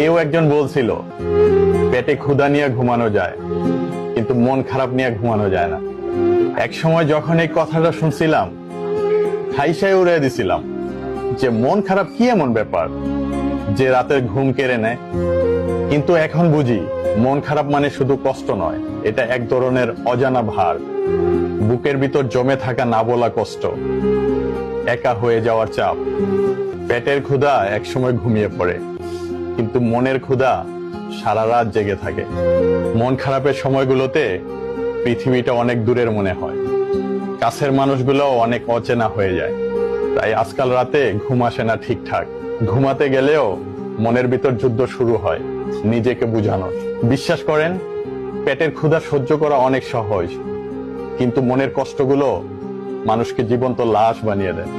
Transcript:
কেউ একজন বলছিল, পেটে ক্ষুধা নিয়ে ঘুমানো যায়, কিন্তু মন খারাপ নিয়ে ঘুমানো যায় না। এক সময় যখন এই কথাটা শুনছিলাম খাইসাই উড়ে দিছিলাম যে, মন খারাপ কি এমন ব্যাপার যে রাতের ঘুম কেড়ে নেয়? কিন্তু এখন বুঝি, মন খারাপ মানে শুধু কষ্ট নয়, এটা এক ধরনের অজানা ভার। বুকের ভিতর জমে থাকা না বলা কষ্ট, একা হয়ে যাওয়ার চাপ। পেটের ক্ষুধা একসময় ঘুমিয়ে পড়ে। কিন্তু মনের ক্ষুধা সারা রাত জেগে থাকে। মন খারাপের সময়গুলোতে পৃথিবীটা অনেক দূরের মনে হয়। কাছের মানুষগুলো অনেক অচেনা হয়ে যায়। তাই আজকাল রাতে ঘুম আসে না ঠিকঠাক। ঘুমাতে গেলেও মনের ভিতর যুদ্ধ শুরু হয়, নিজেকে বুঝানো। বিশ্বাস করেন, পেটের ক্ষুধা সহ্য করা অনেক সহজ, কিন্তু মনের কষ্টগুলো মানুষকে জীবন্ত লাশ বানিয়ে দেয়।